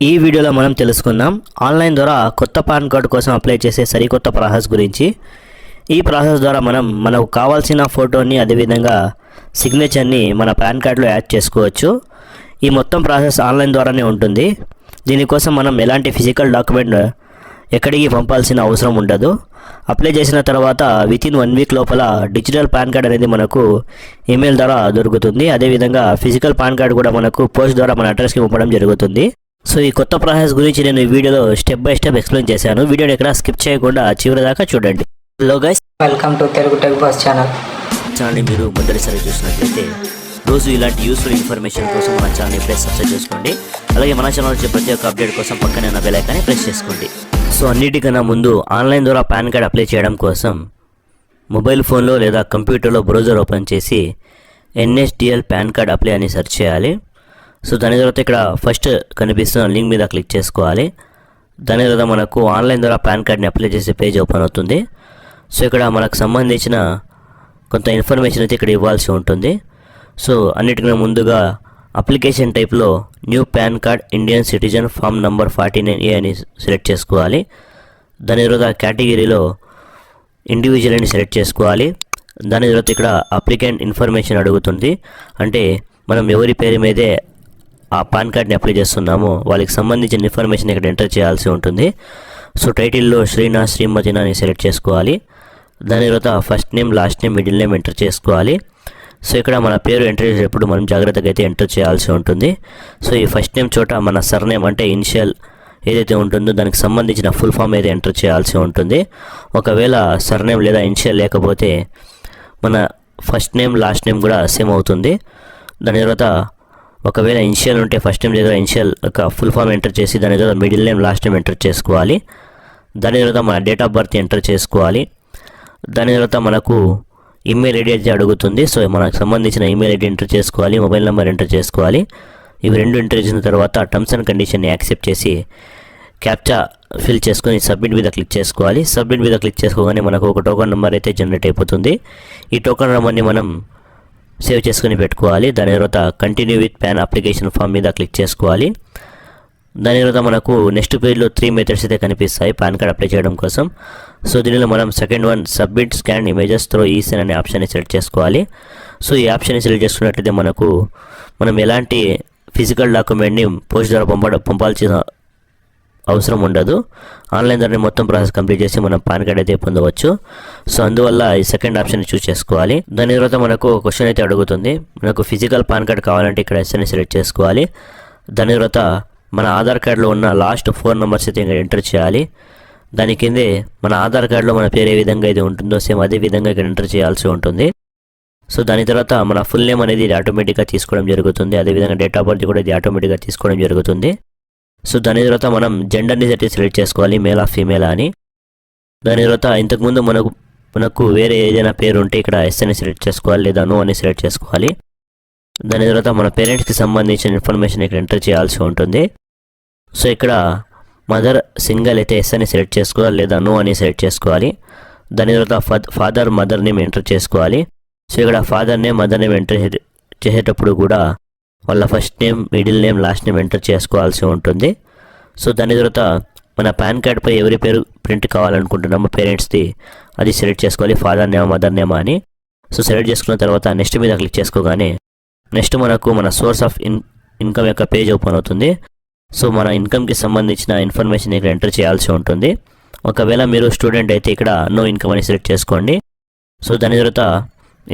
ఈ వీడియోలో మనం తెలుసుకుందాం ఆన్లైన్ ద్వారా కొత్త పాన్ కార్డు కోసం అప్లై చేసే సరికొత్త ప్రాసెస్ గురించి. ఈ ప్రాసెస్ ద్వారా మనం మనకు కావాల్సిన ఫోటోని అదేవిధంగా సిగ్నేచర్ని మన పాన్ కార్డులో యాడ్ చేసుకోవచ్చు. ఈ మొత్తం ప్రాసెస్ ఆన్లైన్ ద్వారానే ఉంటుంది. దీనికోసం మనం ఎలాంటి ఫిజికల్ డాక్యుమెంట్ ఎక్కడికి పంపాల్సిన అవసరం ఉండదు. అప్లై చేసిన తర్వాత విత్ ఇన్ వన్ వీక్ లోపల డిజిటల్ పాన్ కార్డ్ అనేది మనకు ఈమెయిల్ ద్వారా దొరుకుతుంది. అదేవిధంగా ఫిజికల్ పాన్ కార్డ్ కూడా మనకు పోస్ట్ ద్వారా మన అడ్రస్కి పంపడం జరుగుతుంది. సో ఈ కొత్త ప్రాసెస్ గురించి నేను ఈ వీడియోలో స్టెప్ బై స్టెప్ ఎక్స్ప్లెయిన్ చేశాను. వీడియోని ఎక్కడ స్కిప్ చేయకుండా చివరి దాకా చూడండి. Hello guys. Welcome to Telugu Tech Boss channel ఛానల్ని మీరు మొదటిసారి చూసినట్లయితే రోజు ఇలాంటి యూస్ఫుల్ ఇన్ఫర్మేషన్ కోసం మన ఛానల్ని ప్రెస్ సబ్స్క్రైబ్ చేసుకోండి. అలాగే మన ఛానల్ వచ్చే ప్రతి ఒక్క అప్డేట్ కోసం పక్కనే ఉన్న బెల్ ఐకాన్ని ప్రెస్ చేసుకోండి. సో అన్నిటికన్నా ముందు ఆన్లైన్ ద్వారా పాన్ కార్డ్ అప్లై చేయడం కోసం మొబైల్ ఫోన్లో లేదా కంప్యూటర్లో బ్రౌజర్ ఓపెన్ చేసి ఎన్ఎస్డిఎల్ పాన్ కార్డ్ అప్లై అని సెర్చ్ చేయాలి. సో దాని తర్వాత ఇక్కడ ఫస్ట్ కనిపిస్తున్న లింక్ మీద క్లిక్ చేసుకోవాలి. దాని తర్వాత మనకు ఆన్లైన్ ద్వారా పాన్ కార్డ్ని అప్లై చేసే పేజ్ ఓపెన్ అవుతుంది. సో ఇక్కడ మనకు సంబంధించిన కొంత ఇన్ఫర్మేషన్ అయితే ఇక్కడ ఇవ్వాల్సి ఉంటుంది. సో అన్నిటికన్నా ముందుగా అప్లికేషన్ టైప్లో new PAN card Indian citizen form number forty nine A అని సెలెక్ట్ చేసుకోవాలి. దాని తర్వాత కేటగిరీలో ఇండివిజువల్ అని సెలెక్ట్ చేసుకోవాలి. దాని తర్వాత ఇక్కడ అప్లికెంట్ ఇన్ఫర్మేషన్ అడుగుతుంది. అంటే మనం ఎవరి పేరు మీదే ఆ పాన్ కార్డ్ని అప్లై చేస్తున్నామో. వాళ్ళకి సంబంధించిన ఇన్ఫర్మేషన్ ఇక్కడ ఎంటర్ చేయాల్సి ఉంటుంది. సో టైటిల్లో శ్రీనా శ్రీమతిన అని సెలెక్ట్ చేసుకోవాలి. దాని తర్వాత first name last name middle name enter చేసుకోవాలి. సో ఇక్కడ మన పేరు ఎంటర్ చేసేటప్పుడు మనం జాగ్రత్తగా అయితే ఎంటర్ చేయాల్సి ఉంటుంది. సో ఈ ఫస్ట్ నేమ్ చోట మన సర్నేమ్ అంటే ఇనిషియల్ ఏదైతే ఉంటుందో దానికి సంబంధించిన ఫుల్ ఫామ్ అయితే ఎంటర్ చేయాల్సి ఉంటుంది. ఒకవేళ సర్నేమ్ లేదా ఇనిషియల్ లేకపోతే మన ఫస్ట్ నేమ్ లాస్ట్ నేమ్ కూడా సేమ్ అవుతుంది. దాని తర్వాత ఒకవేళ ఇనిషియల్ ఉంటే ఫస్ట్ టైం లేదా ఇనిషియల్ ఒక ఫుల్ ఫామ్ ఎంటర్ చేసి దాని తర్వాత middle name last time enter చేసుకోవాలి. దాని తర్వాత మన డేట్ ఆఫ్ బర్త్ ఎంటర్ చేసుకోవాలి. దాని తర్వాత మనకు ఈమెయిల్ ఐడి అయితే అడుగుతుంది. సో మనకు సంబంధించిన ఈమెయిల్ ఐడి ఎంటర్ చేసుకోవాలి. మొబైల్ నెంబర్ ఎంటర్ చేసుకోవాలి. ఇవి రెండు ఎంటర్ చేసిన తర్వాత టర్మ్స్ అండ్ కండిషన్ని యాక్సెప్ట్ చేసి క్యాప్చా ఫిల్ చేసుకొని సబ్మిట్ మీద క్లిక్ చేసుకోవాలి. సబ్మిట్ మీద క్లిక్ చేసుకోగానే మనకు ఒక టోకన్ నెంబర్ అయితే జనరేట్ అయిపోతుంది. ఈ టోకన్ నెంబర్ని మనం సేవ్ చేసుకొని పెట్టుకోవాలి. దాని తర్వాత continue with PAN application form మీద క్లిక్ చేసుకోవాలి. దాని తర్వాత మనకు నెక్స్ట్ పేజ్లో త్రీ మెథడ్స్ అయితే కనిపిస్తాయి. పాన్ కార్డ్ అప్లై చేయడం కోసం. సో దీనిలో మనం second one submit scan images through esign అనే ఆప్షన్ని సెలెక్ట్ చేసుకోవాలి. సో ఈ ఆప్షన్ని సెలెక్ట్ చేసుకున్నట్లయితే మనకు మనం ఎలాంటి ఫిజికల్ డాక్యుమెంట్ని పోస్ట్ ద్వారా పంపడం పంపాల్సిన అవసరం ఉండదు. ఆన్లైన్ ద్వారా మొత్తం ప్రాసెస్ కంప్లీట్ చేసి మనం పాన్ కార్డ్ అయితే పొందవచ్చు. సో అందువల్ల ఈ సెకండ్ ఆప్షన్ చూస్ చేసుకోవాలి. దాని తర్వాత మనకు క్వశ్చన్ అయితే అడుగుతుంది. మనకు ఫిజికల్ పాన్ కార్డ్ కావాలంటే ఇక్కడ ఎస్ఎన్ని సెలెక్ట్ చేసుకోవాలి. దాని తర్వాత మన ఆధార్ కార్డులో ఉన్న లాస్ట్ ఫోర్ నెంబర్స్ అయితే ఇక్కడ ఎంటర్ చేయాలి. దాని కిందే మన ఆధార్ కార్డులో మన పేరు ఏ విధంగా అయితే ఉంటుందో సేమ్ అదే విధంగా ఇక్కడ ఎంటర్ చేయాల్సి ఉంటుంది. సో దాని తర్వాత మన ఫుల్ నేమ్ అనేది ఆటోమేటిక్గా తీసుకోవడం జరుగుతుంది. అదేవిధంగా డేట్ ఆఫ్ బర్త్ కూడా ఇది ఆటోమేటిక్గా తీసుకోవడం జరుగుతుంది. సో దాని తర్వాత మనం జెండర్ని అయితే సెలెక్ట్ చేసుకోవాలి మేల్ ఆఫ్ ఫీమేల్ అని. దాని తర్వాత ఇంతకుముందు మనకు మనకు వేరే ఏదైనా పేరు ఉంటే ఇక్కడ ఎస్ అని సెలెక్ట్ చేసుకోవాలి లేదా నో అని సెలెక్ట్ చేసుకోవాలి. దాని తర్వాత మన పేరెంట్స్కి సంబంధించిన ఇన్ఫర్మేషన్ ఇక్కడ ఎంటర్ చేయాల్సి ఉంటుంది. సో ఇక్కడ మదర్ సింగల్ అయితే ఎస్ అని సెలెక్ట్ చేసుకోవాలి లేదా నో అని సెలెక్ట్ చేసుకోవాలి. దాని తర్వాత ఫాదర్ మదర్ నేమ్ ఎంటర్ చేసుకోవాలి. సో ఇక్కడ father name mother name enter చేసేటప్పుడు కూడా వాళ్ళ first name middle name last name enter చేసుకోవాల్సి ఉంటుంది. సో దాని తర్వాత మన పాన్ కార్డ్పై ఎవరి పేరు ప్రింట్ కావాలనుకుంటున్నామో పేరెంట్స్ది అది సెలెక్ట్ చేసుకోవాలి. ఫాదర్ నేమ్ మదర్ నేమ్ అని. సో సెలెక్ట్ చేసుకున్న తర్వాత నెక్స్ట్ మీద క్లిక్ చేసుకోగానే నెక్స్ట్ మనకు మన సోర్స్ ఆఫ్ ఇన్ ఇన్కమ్ యొక్క పేజ్ ఓపెన్ అవుతుంది. సో మన ఇన్కమ్కి సంబంధించిన ఇన్ఫర్మేషన్ ఇక్కడ ఎంటర్ చేయాల్సి ఉంటుంది. ఒకవేళ మీరు స్టూడెంట్ అయితే ఇక్కడ నో ఇన్కమ్ అని సెలెక్ట్ చేసుకోండి. సో దాని తర్వాత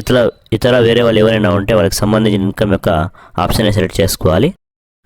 ఇతర ఇతర వేరే వాళ్ళు ఎవరైనా ఉంటే వాళ్ళకి సంబంధించిన ఇన్కమ్ యొక్క ఆప్షన్ సెలెక్ట్ చేసుకోవాలి.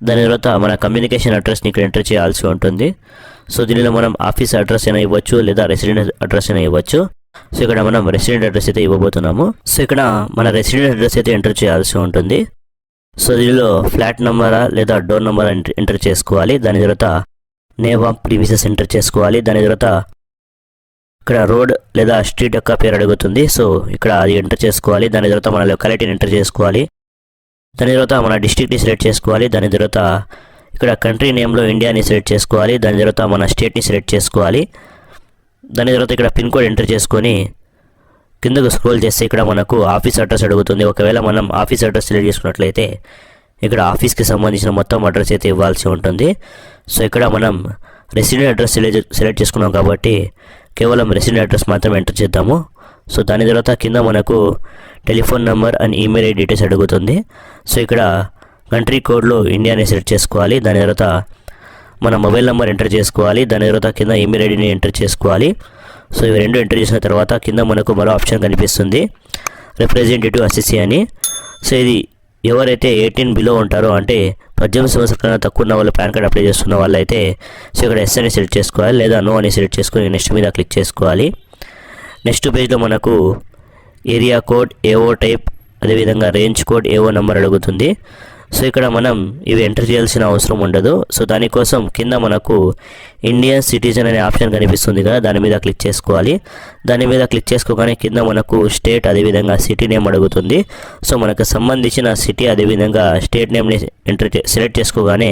దాని తర్వాత మన కమ్యూనికేషన్ అడ్రస్ని ఇక్కడ ఎంటర్ చేయాల్సి ఉంటుంది. సో దీనిలో మనం ఆఫీస్ అడ్రస్ అయినా ఇవ్వచ్చు లేదా రెసిడెంట్ అడ్రస్ అయినా ఇవ్వచ్చు. సో ఇక్కడ మనం రెసిడెంట్ అడ్రస్ అయితే ఇవ్వబోతున్నాము. సో ఇక్కడ మన రెసిడెంట్ అడ్రస్ అయితే ఎంటర్ చేయాల్సి ఉంటుంది. సో దీనిలో ఫ్లాట్ నెంబరా లేదా డోర్ నెంబర్ ఎంటర్ చేసుకోవాలి. దాని తర్వాత నేమ్ ఆఫ్ ఎంటర్ చేసుకోవాలి. దాని తర్వాత ఇక్కడ రోడ్ లేదా స్ట్రీట్ యొక్క పేరు అడుగుతుంది. సో ఇక్కడ అది ఎంటర్ చేసుకోవాలి. దాని తర్వాత మన లొకాలిటీని ఎంటర్ చేసుకోవాలి. దాని తర్వాత మన డిస్ట్రిక్ట్ని సెలెక్ట్ చేసుకోవాలి. దాని తర్వాత ఇక్కడ కంట్రీ నేమ్లో ఇండియాని సెలెక్ట్ చేసుకోవాలి. దాని తర్వాత మన స్టేట్ని సెలెక్ట్ చేసుకోవాలి. దాని తర్వాత ఇక్కడ పిన్ కోడ్ ఎంటర్ చేసుకొని కిందకు స్క్రోల్ చేస్తే ఇక్కడ మనకు ఆఫీస్ అడ్రస్ అడుగుతుంది. ఒకవేళ మనం ఆఫీస్ అడ్రస్ సెలెక్ట్ చేసుకున్నట్లయితే ఇక్కడ ఆఫీస్కి సంబంధించిన మొత్తం అడ్రస్ అయితే ఇవ్వాల్సి ఉంటుంది. సో ఇక్కడ మనం రెసిడెంట్ అడ్రస్ సెలెక్ట్ సెలెక్ట్ చేసుకున్నాం కాబట్టి కేవలం రెసిడెంట్ అడ్రస్ మాత్రం ఎంటర్ చేద్దాము. సో దాని తర్వాత కింద మనకు telephone number and email ID details అడుగుతుంది. సో ఇక్కడ కంట్రీ కోడ్లో ఇండియాని సెలెక్ట్ చేసుకోవాలి. దాని తర్వాత మన మొబైల్ నెంబర్ ఎంటర్ చేసుకోవాలి. దాని తర్వాత కింద ఈమెయిల్ ఐడిని ఎంటర్ చేసుకోవాలి. సో ఇవి రెండు ఎంటర్ చేసిన తర్వాత కింద మనకు మరో ఆప్షన్ కనిపిస్తుంది. రిప్రజెంటేటివ్ అసిసి అని. సో ఇది ఎవరైతే ఎయిటీన్ బిలో ఉంటారో అంటే పద్దెనిమిది సంవత్సరాల కన్నా తక్కువ ఉన్న వాళ్ళు పాన్ కార్డ్ అప్లై చేస్తున్న వాళ్ళైతే సో ఇక్కడ ఎస్ అని సెలెక్ట్ చేసుకోవాలి లేదా నో అని సెలెక్ట్ చేసుకుని నెక్స్ట్ మీద క్లిక్ చేసుకోవాలి. నెక్స్ట్ పేజ్లో మనకు ఏరియా కోడ్ ఏఓ టైప్ అదేవిధంగా రేంజ్ కోడ్ ఏఓ నెంబర్ అడుగుతుంది. సో ఇక్కడ మనం ఇవి ఎంటర్ చేయాల్సిన అవసరం ఉండదు. సో దానికోసం కింద మనకు ఇండియన్ సిటిజన్ అనే ఆప్షన్ కనిపిస్తుంది కదా దాని మీద క్లిక్ చేసుకోవాలి. దాని మీద క్లిక్ చేసుకోగానే కింద మనకు స్టేట్ అదేవిధంగా సిటీ నేమ్ అడుగుతుంది. సో మనకు సంబంధించిన సిటీ అదేవిధంగా స్టేట్ నేమ్ని ఎంటర్ సెలెక్ట్ చేసుకోగానే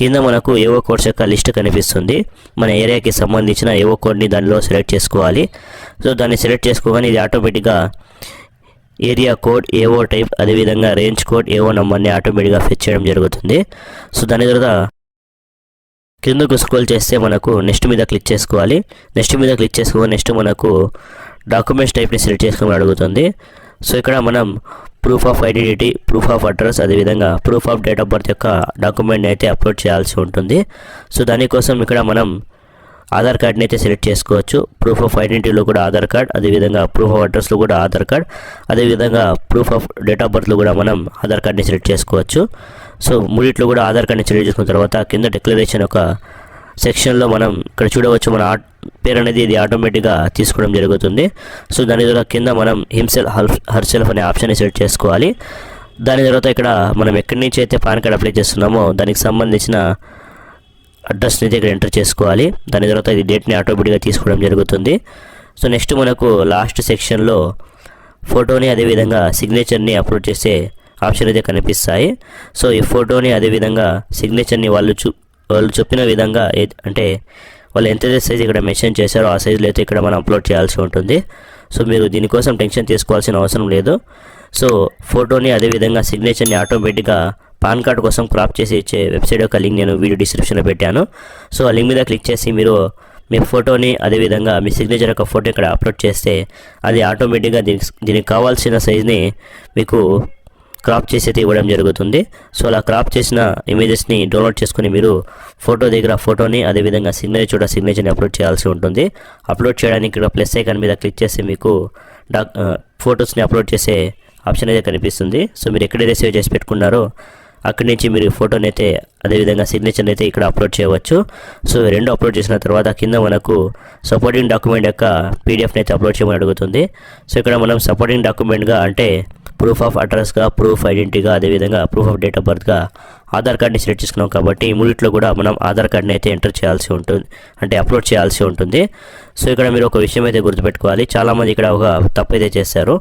కింద మనకు ఏవో కోడ్స్ యొక్క లిస్ట్ కనిపిస్తుంది. మన ఏరియాకి సంబంధించిన ఏవో కోడ్ని దానిలో సెలెక్ట్ చేసుకోవాలి. సో దాన్ని సెలెక్ట్ చేసుకోగానే ఇది ఆటోమేటిక్గా ఏరియా కోడ్ ఏవో టైప్ అదేవిధంగా రేంజ్ కోడ్ ఏవో నెంబర్ని ఆటోమేటిక్గా ఫెచ్ చేయడం జరుగుతుంది. సో దాని తర్వాత కిందకు స్క్రోల్ చేస్తే మనకు నెక్స్ట్ మీద క్లిక్ చేసుకోవాలి. నెక్స్ట్ మీద క్లిక్ చేసుకోవాలి నెక్స్ట్ మనకు డాక్యుమెంట్స్ టైప్ని సెలెక్ట్ చేసుకోమని అడుగుతుంది. సో ఇక్కడ మనం proof of identity proof of address అదేవిధంగా proof of date of birth యొక్క డాక్యుమెంట్ని అయితే అప్లోడ్ చేయాల్సి ఉంటుంది. సో దానికోసం ఇక్కడ మనం ఆధార్ కార్డ్ని అయితే సెలెక్ట్ చేసుకోవచ్చు. ప్రూఫ్ ఆఫ్ ఐడెంటిటీలో కూడా ఆధార్ కార్డ్ అదేవిధంగా ప్రూఫ్ ఆఫ్ అడ్రస్లో కూడా ఆధార్ కార్డ్ అదేవిధంగా ప్రూఫ్ ఆఫ్ డేట్ ఆఫ్ బర్త్లో కూడా మనం ఆధార్ కార్డ్ని సెలెక్ట్ చేసుకోవచ్చు. సో మూడిట్లో కూడా ఆధార్ కార్డ్ని సెలెక్ట్ చేసుకున్న తర్వాత కింద డిక్లరేషన్ ఒక సెక్షన్లో మనం ఇక్కడ చూడవచ్చు మన ఆ- పేరు అనేది ఇది ఆటోమేటిక్గా తీసుకోవడం జరుగుతుంది. సో దాని ద్వారా కింద మనం హిమ్సెల్ హర్ సెల్ఫ్ అనే ఆప్షన్ని సెలెక్ట్ చేసుకోవాలి. దాని తర్వాత ఇక్కడ మనం ఎక్కడి నుంచి అయితే పాన్ కార్డ్ అప్లై చేస్తున్నామో దానికి సంబంధించిన అడ్రస్ని అయితే ఇక్కడ ఎంటర్ చేసుకోవాలి. దాని తర్వాత ఇది డేట్ని ఆటోమేటిక్గా తీసుకోవడం జరుగుతుంది. సో నెక్స్ట్ మనకు లాస్ట్ సెక్షన్లో ఫోటోని అదేవిధంగా సిగ్నేచర్ని అప్లోడ్ చేసే ఆప్షన్ అయితే కనిపిస్తాయి. సో ఈ ఫోటోని అదేవిధంగా సిగ్నేచర్ని వాళ్ళు చూ వాళ్ళు చెప్పిన విధంగా అంటే వాళ్ళు ఎంత సైజ్ ఇక్కడ మెన్షన్ చేశారో ఆ సైజులో అయితే ఇక్కడ మనం అప్లోడ్ చేయాల్సి ఉంటుంది. సో మీరు దీనికోసం టెన్షన్ తీసుకోవాల్సిన అవసరం లేదు. సో ఫోటోని అదేవిధంగా సిగ్నేచర్ని ఆటోమేటిక్గా పాన్ కార్డ్ కోసం క్రాప్ చేసి ఇచ్చే వెబ్సైట్ యొక్క లింక్ నేను వీడియో డిస్క్రిప్షన్లో పెట్టాను. సో ఆ లింక్ మీద క్లిక్ చేసి మీరు మీ ఫోటోని అదేవిధంగా మీ సిగ్నేచర్ యొక్క ఫోటో ఇక్కడ అప్లోడ్ చేస్తే అది ఆటోమేటిక్గా దీనికి దీనికి కావాల్సిన సైజ్ని మీకు క్రాప్ చేసి అయితే ఇవ్వడం జరుగుతుంది. సో అలా క్రాప్ చేసిన ఇమేజెస్ని డౌన్లోడ్ చేసుకుని మీరు ఫోటో దగ్గర ఫోటోని అదేవిధంగా సిగ్నేచర్ చూడ సిగ్నేచర్ని అప్లోడ్ చేయాల్సి ఉంటుంది. అప్లోడ్ చేయడానికి ఇక్కడ ప్లస్ ఐకాన్ మీద క్లిక్ చేసి మీకు డాక్ ఫొటోస్ని అప్లోడ్ చేసే ఆప్షన్ అయితే కనిపిస్తుంది. సో మీరు ఎక్కడైతే సేవ్ చేసి పెట్టుకున్నారో అక్కడి నుంచి మీరు ఫోటోని అయితే అదేవిధంగా సిగ్నేచర్ని అయితే ఇక్కడ అప్లోడ్ చేయవచ్చు. సో రెండు అప్లోడ్ చేసిన తర్వాత కింద మనకు సపోర్టింగ్ డాక్యుమెంట్ యొక్క పీడిఎఫ్ని అయితే అప్లోడ్ చేయమని అడుగుతుంది. సో ఇక్కడ మనం సపోర్టింగ్ డాక్యుమెంట్గా అంటే ప్రూఫ్ ఆఫ్ అడ్రస్గా ప్రూఫ్ ఐడెంటిటీగా అదేవిధంగా ప్రూఫ్ ఆఫ్ డేట్ ఆఫ్ బర్త్గా ఆధార్ కార్డ్ని సెలెక్ట్ చేసుకున్నాం కాబట్టి ఈ మూడిట్లో కూడా మనం ఆధార్ కార్డ్ని అయితే ఎంటర్ చేయాల్సి ఉంటుంది. అంటే అప్లోడ్ చేయాల్సి ఉంటుంది. సో ఇక్కడ మీరు ఒక విషయం అయితే గుర్తుపెట్టుకోవాలి. చాలామంది ఇక్కడ ఒక తప్పు అయితే చేశారు.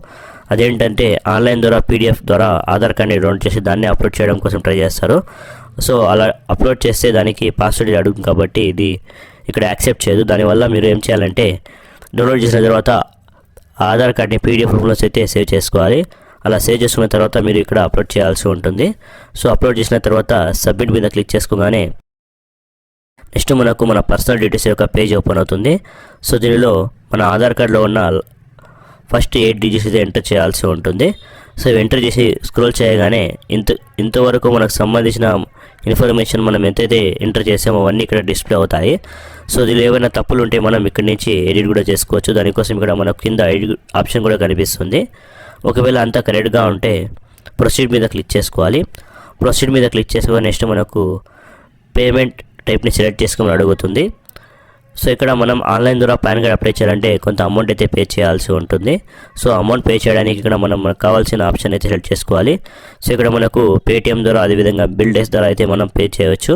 అదేంటంటే ఆన్లైన్ ద్వారా పీడిఎఫ్ ద్వారా ఆధార్ కార్డ్ని డౌన్లోడ్ చేసి దాన్ని అప్లోడ్ చేయడం కోసం ట్రై చేస్తారు. సో అలా అప్లోడ్ చేస్తే దానికి పాస్వర్డ్ అడుగుతుంది కాబట్టి ఇది ఇక్కడ యాక్సెప్ట్ చేయదు. దానివల్ల మీరు ఏం చేయాలంటే డౌన్లోడ్ చేసిన తర్వాత ఆధార్ కార్డ్ని పీడిఎఫ్ రూపంలో అయితే సేవ్ చేసుకోవాలి. అలా సేవ్ చేసుకున్న తర్వాత మీరు ఇక్కడ అప్లోడ్ చేయాల్సి ఉంటుంది. సో అప్లోడ్ చేసిన తర్వాత సబ్మిట్ మీద క్లిక్ చేసుకోగానే నెక్స్ట్ మనకు మన పర్సనల్ డీటెయిల్స్ యొక్క పేజ్ ఓపెన్ అవుతుంది. సో దీనిలో మన ఆధార్ కార్డులో ఉన్న ఫస్ట్ ఎయిట్ డిజిట్స్ అయితే ఎంటర్ చేయాల్సి ఉంటుంది. సో ఎంటర్ చేసి స్క్రోల్ చేయగానే ఇంత ఇంతవరకు మనకు సంబంధించిన ఇన్ఫర్మేషన్ మనం ఎంతైతే ఎంటర్ చేసామో అవన్నీ ఇక్కడ డిస్ప్లే అవుతాయి. సో దీనిలో ఏమైనా తప్పులు ఉంటే మనం ఇక్కడి నుంచి ఎడిట్ కూడా చేసుకోవచ్చు. దానికోసం ఇక్కడ మనకు కింద ఎడిట్ ఆప్షన్ కూడా కనిపిస్తుంది. ఒకవేళ అంతా కరెక్ట్గా ఉంటే ప్రొసీడ్ మీద క్లిక్ చేసుకోవాలి. ప్రొసీడ్ మీద క్లిక్ చేసుకోవాలి నెక్స్ట్ మనకు పేమెంట్ టైప్ని సెలెక్ట్ చేసుకోమని అడుగుతుంది. సో ఇక్కడ మనం ఆన్లైన్ ద్వారా పాన్ కార్డ్ అప్లై చేయాలంటే కొంత అమౌంట్ అయితే పే చేయాల్సి ఉంటుంది. సో అమౌంట్ పే చేయడానికి ఇక్కడ మనం మనకు కావాల్సిన ఆప్షన్ అయితే సెలెక్ట్ చేసుకోవాలి. సో ఇక్కడ మనకు పేటిఎం ద్వారా అదేవిధంగా బిల్ డేస్ ద్వారా అయితే మనం పే చేయవచ్చు.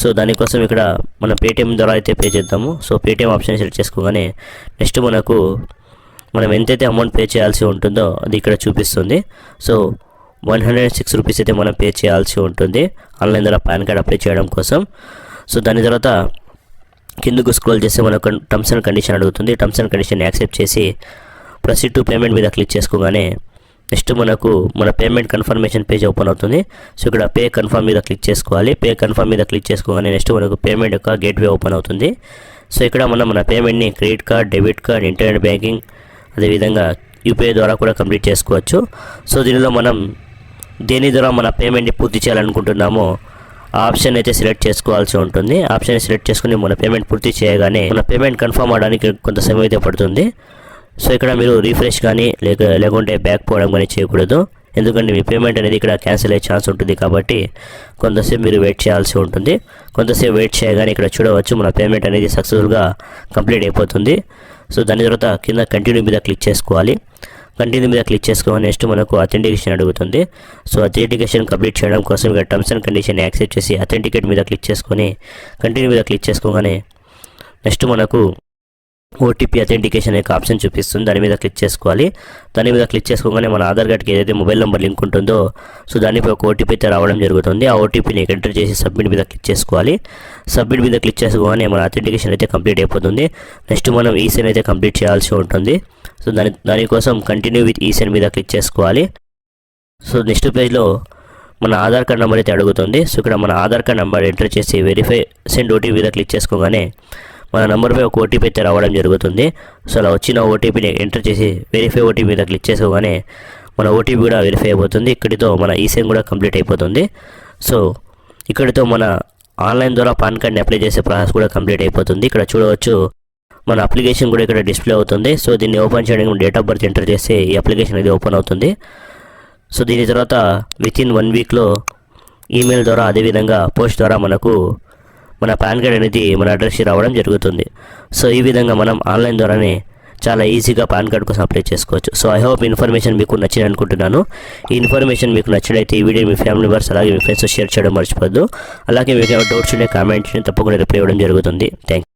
సో దానికోసం ఇక్కడ మనం పేటిఎం ద్వారా అయితే పే చేద్దాము. సో పేటిఎం ఆప్షన్ సెలెక్ట్ చేసుకోగానే నెక్స్ట్ మనకు మనం ఎంతైతే అమౌంట్ పే చేయాల్సి ఉంటుందో అది ఇక్కడ చూపిస్తుంది. So one hundred six rupees అయితే మనం పే చేయాల్సి ఉంటుంది. ఆన్లైన్ ద్వారా పాన్ కార్డ్ అప్లై చేయడం కోసం. సో దాని తర్వాత కిందకు స్క్రోల్ చేస్తే మనకు టర్మ్స్ అండ్ కండిషన్ అడుగుతుంది. టర్మ్స్ అండ్ కండిషన్ యాక్సెప్ట్ చేసి ప్రొసీడ్ టు పేమెంట్ మీద క్లిక్ చేసుకోగానే నెక్స్ట్ మనకు మన పేమెంట్ కన్ఫర్మేషన్ పేజ్ ఓపెన్ అవుతుంది. సో ఇక్కడ పే కన్ఫర్మ్ మీద క్లిక్ చేసుకోవాలి. పే కన్ఫర్మ్ మీద క్లిక్ చేసుకోగానే నెక్స్ట్ మనకు పేమెంట్ యొక్క గేట్వే ఓపెన్ అవుతుంది. సో ఇక్కడ మనం మన పేమెంట్ని credit card debit card internet banking అదేవిధంగా యూపీఐ ద్వారా కూడా కంప్లీట్ చేసుకోవచ్చు. సో దీనిలో మనం దేని ద్వారా మన పేమెంట్ని పూర్తి చేయాలనుకుంటున్నామో ఆప్షన్ అయితే సెలెక్ట్ చేసుకోవాల్సి ఉంటుంది. ఆప్షన్ సెలెక్ట్ చేసుకుని మన పేమెంట్ పూర్తి చేయగానే మన పేమెంట్ కన్ఫర్మ్ అవడానికి కొంత సమయం అయితే పడుతుంది. సో ఇక్కడ మీరు రీఫ్రెష్ కానీ లేక లేకుంటే బ్యాక్ పోవడం కానీ చేయకూడదు. ఎందుకంటే మీ పేమెంట్ అనేది ఇక్కడ క్యాన్సిల్ అయ్యే ఛాన్స్ ఉంటుంది కాబట్టి కొంతసేపు మీరు వెయిట్ చేయాల్సి ఉంటుంది. కొంతసేపు వెయిట్ చేయగానే ఇక్కడ చూడవచ్చు మన పేమెంట్ అనేది సక్సెస్ఫుల్గా కంప్లీట్ అయిపోతుంది. సో దాని తర్వాత కింద కంటిన్యూ మీద క్లిక్ చేసుకోవాలి. కంటిన్యూ మీద క్లిక్ చేసుకోవాలి నెక్స్ట్ మనకు అథెంటికేషన్ అడుగుతుంది. సో అథెంటికేషన్ కంప్లీట్ చేయడం కోసం ఇక్కడ టర్మ్స్ అండ్ కండిషన్ యాక్సెప్ట్ చేసి అథెంటికేట్ మీద క్లిక్ చేసుకొని కంటిన్యూ మీద క్లిక్ చేసుకోగానే నెక్స్ట్ మనకు ఓటీపీ అథెంటికేషన్ యొక్క ఆప్షన్ చూపిస్తుంది. దాని మీద క్లిక్ చేసుకోవాలి. దాని మీద క్లిక్ చేసుకోగానే మన ఆధార్ కార్డ్కి ఏదైతే మొబైల్ నెంబర్ లింక్ ఉంటుందో సో దానిపై ఒక ఓటీపీ అయితే రావడం జరుగుతుంది. ఆ ఓటీపీని ఎంటర్ చేసి సబ్మిట్ మీద క్లిక్ చేసుకోవాలి. సబ్మిట్ మీద క్లిక్ చేసుకోగానే మన అథెంటికేషన్ అయితే కంప్లీట్ అయిపోతుంది. నెక్స్ట్ మనం ఈసెన్ అయితే కంప్లీట్ చేయాల్సి ఉంటుంది. సో దాని దానికోసం కంటిన్యూ విత్ ఈసెన్ మీద క్లిక్ చేసుకోవాలి. సో నెక్స్ట్ పేజ్లో మన ఆధార్ కార్డ్ నెంబర్ అయితే అడుగుతుంది. సో ఇక్కడ మన ఆధార్ కార్డ్ నెంబర్ ఎంటర్ చేసి వెరిఫై సెండ్ ఓటీపీ మీద క్లిక్ చేసుకోగానే మన నెంబర్పై ఒక ఓటీపీ అయితే రావడం జరుగుతుంది. సో అలా వచ్చిన ఓటీపీని ఎంటర్ చేసి వెరిఫై ఓటీపీ మీద క్లిక్ చేసుకోగానే మన ఓటీపీ కూడా వెరిఫై అయిపోతుంది. ఇక్కడితో మన ఈసీఎం కూడా కంప్లీట్ అయిపోతుంది. సో ఇక్కడితో మన ఆన్లైన్ ద్వారా పాన్ కార్డ్ని అప్లై చేసే ప్రాసెస్ కూడా కంప్లీట్ అయిపోతుంది. ఇక్కడ చూడవచ్చు మన అప్లికేషన్ కూడా ఇక్కడ డిస్ప్లే అవుతుంది. సో దీన్ని ఓపెన్ చేయడానికి డేట్ ఆఫ్ బర్త్ ఎంటర్ చేస్తే ఈ అప్లికేషన్ అనేది ఓపెన్ అవుతుంది. సో దీని తర్వాత విత్ ఇన్ వన్ వీక్లో ఈమెయిల్ ద్వారా అదేవిధంగా పోస్ట్ ద్వారా మనకు మన పాన్ కార్డ్ అనేది మన అడ్రస్కి రావడం జరుగుతుంది. సో ఈ విధంగా మనం ఆన్లైన్ ద్వారానే చాలా ఈజీగా పాన్ కార్డ్ కోసం అప్లై చేసుకోవచ్చు. సో ఐ హోప్ ఇన్ఫర్మేషన్ మీకు నచ్చింది అనుకుంటున్నాను. ఈ ఇన్ఫర్మేషన్ మీకు నచ్చినైతే ఈ వీడియో మీ ఫ్యామిలీ మెంబర్స్ అలాగే మీ ఫ్రెండ్స్ షేర్ చేయడం మర్చిపోద్దు అలాగే మీకు ఏమైనా డౌట్స్ ఉంటే కామెంట్ని తప్పకుండా రిప్లై ఇవ్వడం జరుగుతుంది. థ్యాంక్